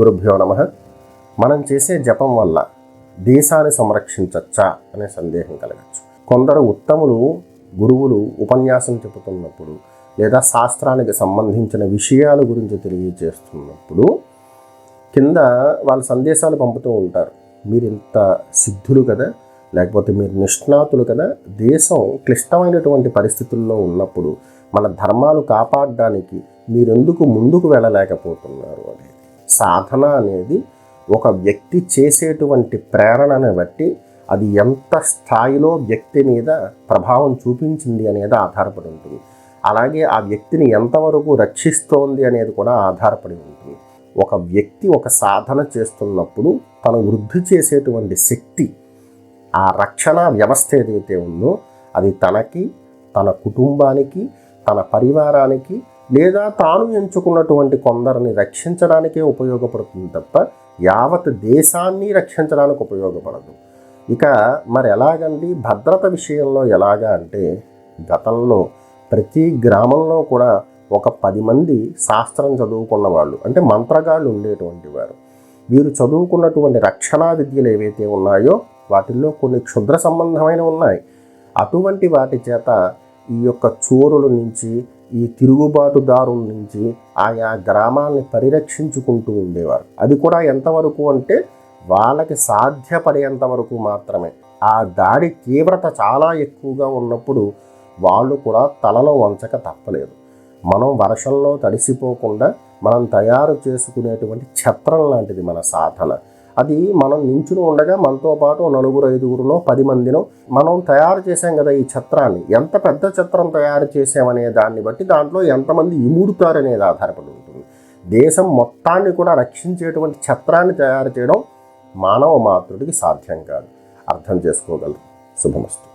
గురుభ్యో నమ. మనం చేసే జపం వల్ల దేశాన్ని సంరక్షించచ్చా అనే సందేహం కలగచ్చు. కొందరు ఉత్తములు గురువులు ఉపన్యాసం చెబుతున్నప్పుడు లేదా శాస్త్రానికి సంబంధించిన విషయాల గురించి తెలియజేస్తున్నప్పుడు కింద వాళ్ళ సందేశాలు పంపుతూ ఉంటారు. మీరు ఇంత సిద్ధులు కదా? లేకపోతే మీరు నిష్ణాతులు కదా? దేశం క్లిష్టమైనటువంటి పరిస్థితుల్లో ఉన్నప్పుడు మన ధర్మాలు కాపాడడానికి మీరెందుకు ముందుకు వెళ్ళలేకపోతున్నారు అని సాధన అనేది ఒక వ్యక్తి చేసేటువంటి ప్రేరణను బట్టి అది ఎంత స్థాయిలో వ్యక్తి మీద ప్రభావం చూపించింది అనేది ఆధారపడి ఉంటుంది. అలాగే ఆ వ్యక్తిని ఎంతవరకు రక్షిస్తోంది అనేది కూడా ఆధారపడి ఉంటుంది. ఒక వ్యక్తి ఒక సాధన చేస్తున్నప్పుడు తను వృద్ధి చేసేటువంటి శక్తి ఆ రక్షణ వ్యవస్థ ఏదైతే ఉందో అది తనకి తన కుటుంబానికి తన పరివారానికి లేదా తాను ఎంచుకున్నటువంటి కొందరిని రక్షించడానికే ఉపయోగపడుతుంది తప్ప యావత్ దేశాన్ని రక్షించడానికి ఉపయోగపడదు. ఇక మరి ఎలాగండి? భద్రత విషయంలో ఎలాగా అంటే గతంలో ప్రతి గ్రామంలో కూడా ఒక పది మంది శాస్త్రం చదువుకున్న వాళ్ళు అంటే మంత్రగాళ్ళు ఉండేటువంటి వారు. వీరు చదువుకున్నటువంటి రక్షణా విద్యలు ఏవైతే ఉన్నాయో వాటిల్లో కొన్ని క్షుద్ర సంబంధమైన ఉన్నాయి. అటువంటి వాటి చేత ఈ యొక్క చోరుల నుంచి ఈ తిరుగుబాటుదారుల నుంచి ఆయా గ్రామాలని పరిరక్షించుకుంటూ ఉండేవారు. అది కూడా ఎంతవరకు అంటే వాళ్ళకి సాధ్యపడేంత వరకు మాత్రమే. ఆ దాడి తీవ్రత చాలా ఎక్కువగా ఉన్నప్పుడు వాళ్ళు కూడా తలలో వంచక తప్పలేదు. మనం వర్షంలో తడిసిపోకుండా మనం తయారు చేసుకునేటువంటి ఛత్రం లాంటిది మన సాధన. అది మనం నించుని ఉండగా మనతో పాటు నలుగురు ఐదుగురునో పది మందినో మనం తయారు చేసాం కదా ఈ ఛత్రాన్ని. ఎంత పెద్ద ఛత్రం తయారు చేసామనే దాన్ని బట్టి దాంట్లో ఎంతమంది ఇముడుతారనేది ఆధారపడి ఉంటుంది. దేశం మొత్తాన్ని కూడా రక్షించేటువంటి ఛత్రాన్ని తయారు చేయడం మానవ మాతృడికి సాధ్యం కాదు. అర్థం చేసుకోగలరు. శుభమస్తు.